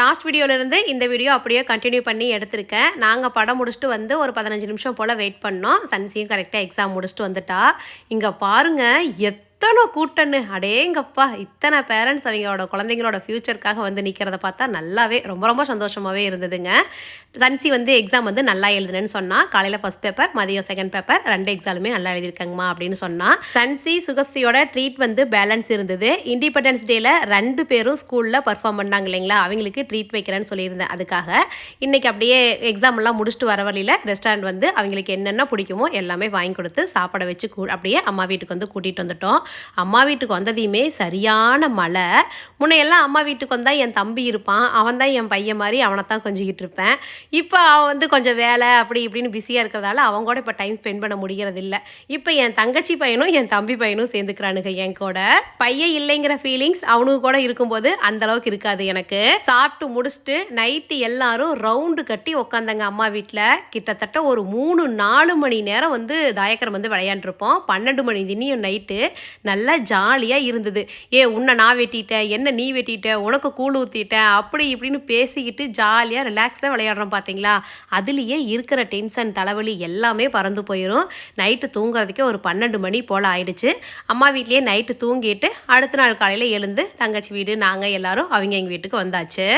Last வீடியோலேருந்து இந்த video அப்படியே continue பண்ணி எடுத்திருக்கேன். நாங்கள் படம் முடிச்சுட்டு வந்து ஒரு பதினஞ்சு நிமிஷம் போல் வெயிட் பண்ணோம். சன்சியும் கரெக்டாக எக்ஸாம் முடிச்சுட்டு வந்துட்டா. இங்கே பாருங்கள் இத்தனை கூட்டன்னு. அடேங்கப்பா இத்தனை பேரண்ட்ஸ் அவங்களோட குழந்தைங்களோட ஃப்யூச்சருக்காக வந்து நிற்கிறத பார்த்தா நல்லாவே ரொம்ப ரொம்ப சந்தோஷமாகவே இருந்ததுங்க. சன்சி வந்து எக்ஸாம் வந்து நல்லா எழுதுனேன்னு சொன்னால் காலையில் ஃபஸ்ட் பேப்பர் மதியம் செகண்ட் பேப்பர் ரெண்டு எக்ஸாலுமே நல்லா எழுதியிருக்காங்கம்மா அப்படின்னு சொன்னால் சன்சி சுகஸ்தியோட ட்ரீட் வந்து பேலன்ஸ் இருந்தது. இண்டிபெண்டன்ஸ் டேயில் ரெண்டு பேரும் ஸ்கூலில் பர்ஃபார்ம் பண்ணாங்க இல்லைங்களா? அவங்களுக்கு ட்ரீட் வைக்கிறேன்னு சொல்லியிருந்தேன் அதுக்காக. இன்றைக்கி அப்படியே எக்ஸாம்லாம் முடிச்சுட்டு வர வழியில் ரெஸ்டாரண்ட் வந்து அவங்களுக்கு என்னென்ன பிடிக்குமோ எல்லாமே வாங்கி கொடுத்து சாப்பிட வச்சு கூ அப்படியே அம்மா வீட்டுக்கு வந்து கூட்டிகிட்டு வந்துட்டோம். அம்மா வீட்டுக்கு வந்ததையுமே சரியான மழை. முன்னையெல்லாம் அம்மா வீட்டுக்கு வந்தால் என் தம்பி இருப்பான். அவன் தான் என் பையன் மாதிரி அவனை தான் கொஞ்சிக்கிட்டு இருப்பேன். இப்போ அவன் வந்து கொஞ்சம் வேலை அப்படி இப்படின்னு பிஸியாக இருக்கிறதால அவங்க கூட இப்போ டைம் ஸ்பெண்ட் பண்ண முடிகிறது இல்லை இப்போ என் தங்கச்சி பையனும் என் தம்பி பையனும் சேர்ந்துக்கிறானுங்க என் கூட. பையன் இல்லைங்கிற ஃபீலிங்ஸ் அவனுக்கு கூட இருக்கும்போது அந்த அளவுக்கு இருக்காது எனக்கு. சாப்பிட்டு முடிச்சுட்டு நைட்டு எல்லாரும் ரவுண்டு கட்டி உக்காந்தாங்க அம்மா வீட்டில் கிட்டத்தட்ட ஒரு மூணு நாலு மணி நேரம் வந்து தாயக்கரம் வந்து விளையாண்டுருப்போம். பன்னெண்டு மணி தினியும் நைட்டு நல்லா ஜாலியாக இருந்தது. ஏ உன்னை நான் வெட்டிட்டேன். என்ன நீ வெட்டிட்ட? உனக்கு கூழ் ஊற்றிட்டேன் அப்படி இப்படின்னு பேசிக்கிட்டு ஜாலியாக ரிலாக்ஸ்டாக விளையாடுறோம் பார்த்தீங்களா அதுலேயே இருக்கிற டென்ஷன் தலைவலி எல்லாமே பறந்து போயிடும் நைட்டு தூங்குறதுக்கே ஒரு பன்னெண்டு மணி போல் ஆயிடுச்சு. அம்மா வீட்லேயே நைட்டு தூங்கிட்டு அடுத்த நாள் காலையில் எழுந்து தங்கச்சி வீடு நாங்கள் எல்லாரும் அவங்க எங்கள் வீட்டுக்கு வந்தாச்சு.